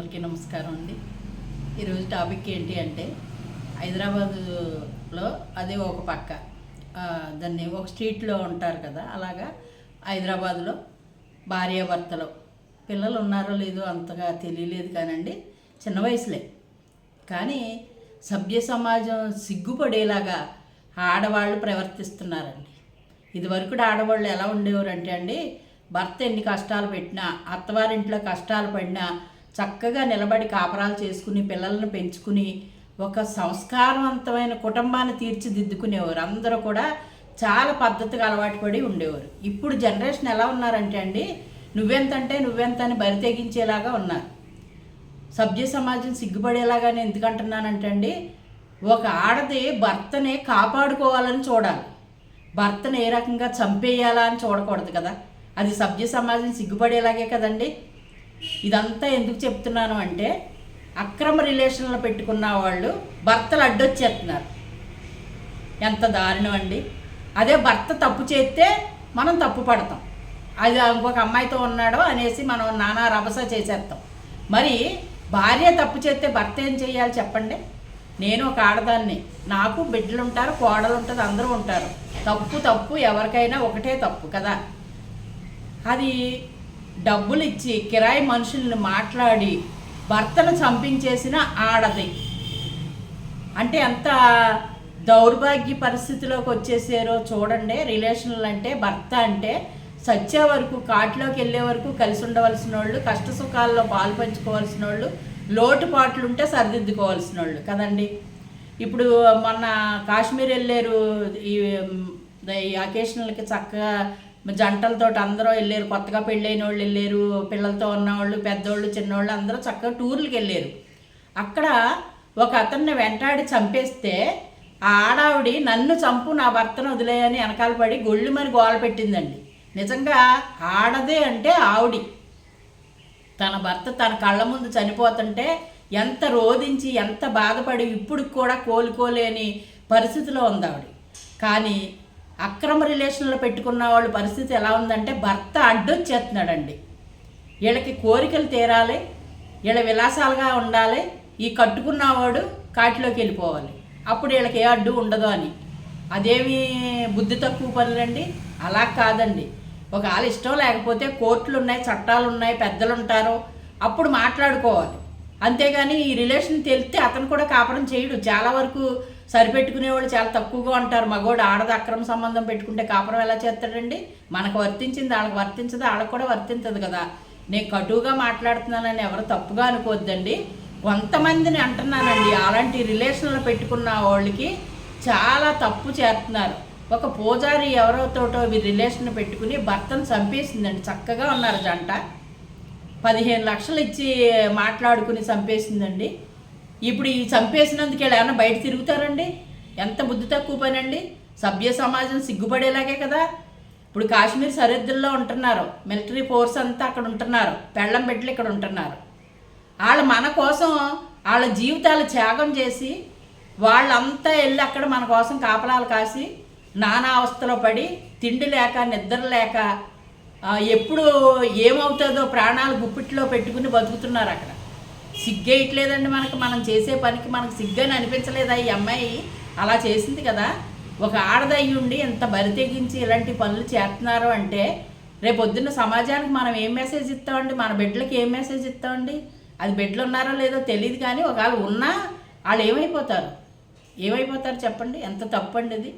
అందరికీ నమస్కారం అండి. ఈరోజు టాపిక్ ఏంటి అంటే హైదరాబాదులో అదే ఒక పక్క. దాన్ని ఒక స్ట్రీట్లో ఉంటారు కదా అలాగా హైదరాబాద్లో భార్యాభర్తలు. పిల్లలు ఉన్నారో లేదో అంతగా తెలియలేదు కానండి చిన్న వయసులే. కానీ సభ్య సమాజం సిగ్గుపడేలాగా ఆడవాళ్ళు ప్రవర్తిస్తున్నారండి. ఇదివరకు ఆడవాళ్ళు ఎలా ఉండేవారు అంటే అండి భర్త ఎన్ని కష్టాలు పెట్టినా అత్తవారింట్లో కష్టాలు పడినా చక్కగా నిలబడి కాపరాలు చేసుకుని పిల్లలను పెంచుకుని ఒక సంస్కారవంతమైన కుటుంబాన్ని తీర్చిదిద్దుకునేవారు. అందరూ కూడా చాలా పద్ధతిగా అలవాటు పడి ఉండేవారు. ఇప్పుడు జనరేషన్ ఎలా ఉన్నారంటే అండి నువ్వెంతంటే నువ్వెంత అని బరి తెగించేలాగా ఉన్నారు. సభ్య సమాజం సిగ్గుపడేలాగా నేను ఎందుకంటున్నానంటే అండి ఒక ఆడది భర్తని కాపాడుకోవాలని చూడాలి. భర్తను ఏ రకంగా చంపేయాలా అని చూడకూడదు కదా. అది సభ్య సమాజం సిగ్గుపడేలాగే కదండి. ఇదంతా ఎందుకు చెప్తున్నాను అంటే అక్రమ రిలేషన్లు పెట్టుకున్న వాళ్ళు భర్తలు అడ్డొచ్చేస్తున్నారు. ఎంత దారుణం అండి. అదే భర్త తప్పు చేస్తే మనం తప్పు పడతాం. అది ఇంకొక అమ్మాయితో ఉన్నాడో అనేసి మనం నానా రభస చేసేస్తాం. మరి భార్య తప్పు చేస్తే భర్త ఏం చేయాలి చెప్పండి? నేను ఒక ఆడదాన్ని. నాకు బిడ్డలు ఉంటారు కోడలు ఉంటుంది అందరూ ఉంటారు. తప్పు తప్పు ఎవరికైనా ఒకటే తప్పు కదా. అది డబ్బులు ఇచ్చి కిరాయి మనుషుల్ని మాట్లాడి భర్తను చంపించేసిన ఆడది. అంటే ఎంత దౌర్భాగ్య పరిస్థితిలోకి వచ్చేసారో చూడండి. రిలేషన్లు అంటే భర్త అంటే సచ్చే వరకు కాటిలోకి వెళ్ళే వరకు కలిసి ఉండవలసిన వాళ్ళు కష్ట సుఖాల్లో పాలు పంచుకోవాల్సిన వాళ్ళు లోటుపాట్లు ఉంటే సరిదిద్దుకోవాల్సిన వాళ్ళు కదండి. ఇప్పుడు మొన్న కాశ్మీర్ వెళ్ళారు ఈ అకేషన్లకి చక్కగా జంటలతో అందరూ వెళ్ళారు. కొత్తగా పెళ్ళైన వాళ్ళు వెళ్ళారు. పిల్లలతో ఉన్నవాళ్ళు పెద్దోళ్ళు చిన్నవాళ్ళు అందరూ చక్కగా టూర్లకు వెళ్ళారు. అక్కడ ఒక అతన్ని వెంటాడి చంపేస్తే ఆ ఆడావిడి నన్ను చంపు నా భర్తను వదిలేయని వెనకాల పడి గొళ్ళు మరి గోల పెట్టిందండి. నిజంగా ఆడదే అంటే ఆవిడి. తన భర్త తన కళ్ళ ముందు చనిపోతుంటే ఎంత రోధించి ఎంత బాధపడి ఇప్పుడు కూడా కోలుకోలేని పరిస్థితిలో ఉంది ఆవిడ. కానీ అక్రమ రిలేషన్లో పెట్టుకున్న వాళ్ళ పరిస్థితి ఎలా ఉందంటే భర్త అడ్డొచ్చేస్తున్నాడండి. వీళ్ళకి కోరికలు తీరాలి వీళ్ళ విలాసాలుగా ఉండాలి ఈ కట్టుకున్నవాడు కాటిలోకి వెళ్ళిపోవాలి. అప్పుడు వీళ్ళకి ఏ అడ్డు ఉండదు అని. అదేమి బుద్ధి తక్కువ పనులండి? అలా కాదండి. ఒకవేళ ఇష్టం లేకపోతే కోర్టులు ఉన్నాయి చట్టాలు ఉన్నాయి పెద్దలు ఉంటారు అప్పుడు మాట్లాడుకోవాలి. అంతేగాని ఈ రిలేషన్ తెలిస్తే అతను కూడా కాపురం చేయడు. చాలా వరకు సరిపెట్టుకునే వాళ్ళు చాలా తక్కువగా ఉంటారు. మగోడు ఆడది అక్రమ సంబంధం పెట్టుకుంటే కాపురం ఎలా చేస్తాడండి? మనకు వర్తించింది వాళ్ళకి వర్తించదు వాళ్ళకి కూడా వర్తించదు కదా. నేను కటువుగా మాట్లాడుతున్నానని ఎవరు తప్పుగా అనుకోవద్దండి. కొంతమందిని అంటున్నానండి. అలాంటి రిలేషన్లు పెట్టుకున్న వాళ్ళకి చాలా తప్పు చేస్తున్నారు. ఒక పూజారి ఎవరితోటో వీరి రిలేషన్ పెట్టుకుని భర్తను చంపేసిందండి. చక్కగా ఉన్నారు జంట. పదిహేను లక్షలు ఇచ్చి మాట్లాడుకుని చంపేసిందండి. ఇప్పుడు ఈ చంపేసినందుకు వీళ్ళు ఏమైనా బయట తిరుగుతారండి? ఎంత బుద్ధి తక్కువ పని అండి సభ్య సమాజం సిగ్గుపడేలాగే కదా? ఇప్పుడు కాశ్మీర్ సరిహద్దుల్లో ఉంటున్నారు. మిలిటరీ ఫోర్స్ అంతా అక్కడ ఉంటున్నారు. పెళ్ళం బిడ్డలు ఇక్కడ ఉంటున్నారు. వాళ్ళు మన కోసం వాళ్ళ జీవితాలు త్యాగం చేసి వాళ్ళంతా వెళ్ళి అక్కడ మన కోసం కాపలాలు కాసి నానా అవస్థలో పడి తిండి లేక నిద్ర లేక ఎప్పుడు ఏమవుతుందో ప్రాణాలు గుప్పిట్లో పెట్టుకుని బతుకుతున్నారు అక్కడ. సిగ్గేయట్లేదండి మనకు. మనం చేసే పనికి మనకు సిగ్గని అనిపించలేదా ఈ అమ్మాయి? అలా చేసింది కదా. ఒక ఆడదయ్యి ఉండి ఎంత బరి తెగించి ఇలాంటి పనులు చేస్తున్నారు అంటే రేపొద్దున్న సమాజానికి మనం ఏం మెసేజ్ ఇస్తామండి? మన బిడ్డలకి ఏం మెసేజ్ ఇస్తామండి? అది బిడ్డలు ఉన్నారో లేదో తెలియదు కానీ ఒకవేళ ఉన్నా వాళ్ళు ఏమైపోతారు? ఏమైపోతారు చెప్పండి? ఎంత తప్పండి ఇది?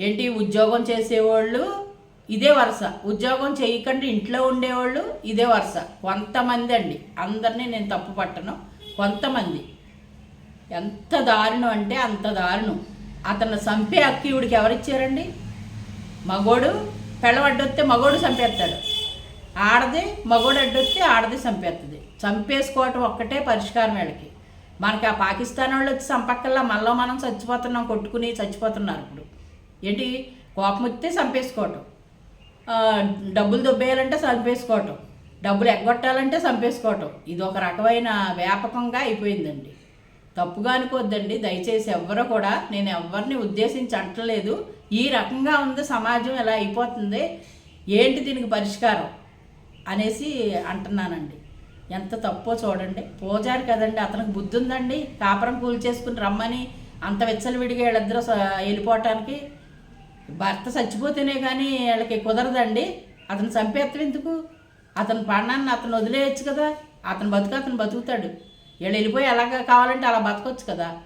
ఏంటి? ఉద్యోగం చేసేవాళ్ళు ఇదే వరుస. ఉద్యోగం చేయకుండా ఇంట్లో ఉండేవాళ్ళు ఇదే వరుస. కొంతమంది అండి. అందరినీ నేను తప్పు పట్టను. కొంతమంది. ఎంత దారుణం అంటే అంత దారుణం. అతను చంపే హక్కు ఈవిడికి ఎవరిచ్చారండి? మగోడు పెళ్ళవడ్డొస్తే మగోడు చంపేస్తాడు. ఆడది మగోడు అడ్డొస్తే ఆడది చంపేస్తుంది చంపేసుకోవటం ఒక్కటే పరిష్కారం వీళ్ళకి. మనకి ఆ పాకిస్తాన్ వాళ్ళు వచ్చి చంపక్కల్లా మళ్ళీ మనం చచ్చిపోతున్నాం కొట్టుకుని చచ్చిపోతున్నారు ఇప్పుడు. ఏంటి? కోపం వస్తే చంపేసుకోవటం. డబ్బులు దొబ్బేయాలంటే చంపేసుకోవటం డబ్బులు ఎగ్గొట్టాలంటే చంపేసుకోవటం ఇది ఒక రకమైన వ్యాపకంగా అయిపోయిందండి. తప్పుగా అనుకోవద్దండి దయచేసి ఎవ్వరూ కూడా నేను ఎవరిని ఉద్దేశించి అంటలేదు. ఈ రకంగా ఉంది సమాజం ఇలా అయిపోతుంది. ఏంటి దీనికి పరిష్కారం అనేసి అంటున్నానండి. ఎంత తప్పో చూడండి. పూజారి కదండి. అతనికి బుద్ధి ఉందండి కాపురం కూల్ చేసుకుని రమ్మని అంత విచ్చలవిడిగా వీళ్ళిద్దరూ వెళ్ళిపోవటానికి భర్త చచ్చిపోతేనే కానీ వీళ్ళకి కుదరదండి. అతను చంపేస్తాం ఎందుకు? అతను ప్రాణాన్ని అతను వదిలేయచ్చు కదా. అతను బతుకు అతను బతుకుతాడు. వీళ్ళు వెళ్ళిపోయి ఎలాగ కావాలంటే అలా బతకొచ్చు కదా.